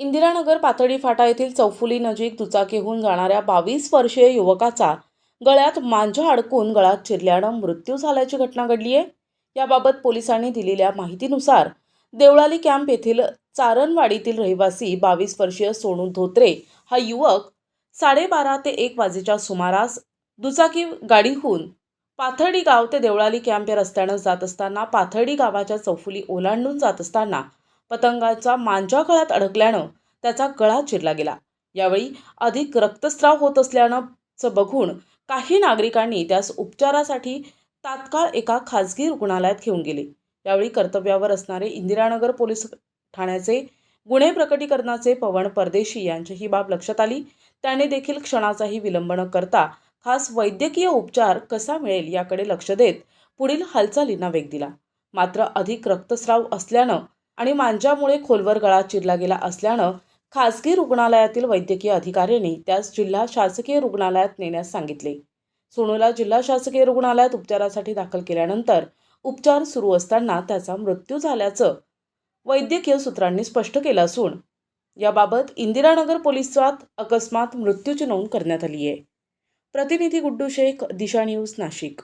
इंदिरानगर पातळी फाटा येथील चौफुली नजीक दुचाकीहून जाणाऱ्या बावीस वर्षीय युवकाचा गळ्यात मांजा अडकून गळात चिरल्यानं मृत्यू झाल्याची घटना घडली आहे. याबाबत पोलिसांनी दिलेल्या माहितीनुसार देवळाली कॅम्प येथील चारणवाडीतील रहिवासी बावीस वर्षीय सोनू धोत्रे हा युवक साडेबारा ते एक वाजेच्या सुमारास दुचाकी गाडीहून पाथर्डी गाव ते देवळाली कॅम्प या रस्त्यानं जात असताना पाथर्डी गावाच्या चौफुली ओलांडून जात असताना पतंगाचा मांजा गळ्यात अडकल्यानं त्याचा गळा चिरला गेला. यावेळी अधिक रक्तस्राव होत असल्यानं बघून काही नागरिकांनी त्यास उपचारासाठी तात्काळ एका खाजगी रुग्णालयात घेऊन गेले. यावेळी कर्तव्यावर असणारे इंदिरानगर पोलीस ठाण्याचे गुन्हे प्रकटीकरणाचे पवन परदेशी यांची ही बाब लक्षात आली. त्याने देखील क्षणाचाही विलंब न करता खास वैद्यकीय उपचार कसा मिळेल याकडे लक्ष देत पुढील हालचालींना वेग दिला. मात्र अधिक रक्तस्राव असल्यानं आणि मांजामुळे खोलवर गळा चिरला गेला असल्यानं खासगी रुग्णालयातील वैद्यकीय अधिकाऱ्यांनी त्यास जिल्हा शासकीय रुग्णालयात नेण्यास सांगितले. सोनूला जिल्हा शासकीय रुग्णालयात उपचारासाठी दाखल केल्यानंतर उपचार सुरू असताना त्याचा मृत्यू झाल्याचं वैद्यकीय सूत्रांनी स्पष्ट केलं असून याबाबत इंदिरानगर पोलिसात अकस्मात मृत्यूची नोंद करण्यात आली आहे प्रतिनिधी गुड्डू शेख दिशा न्यूज नाशिक.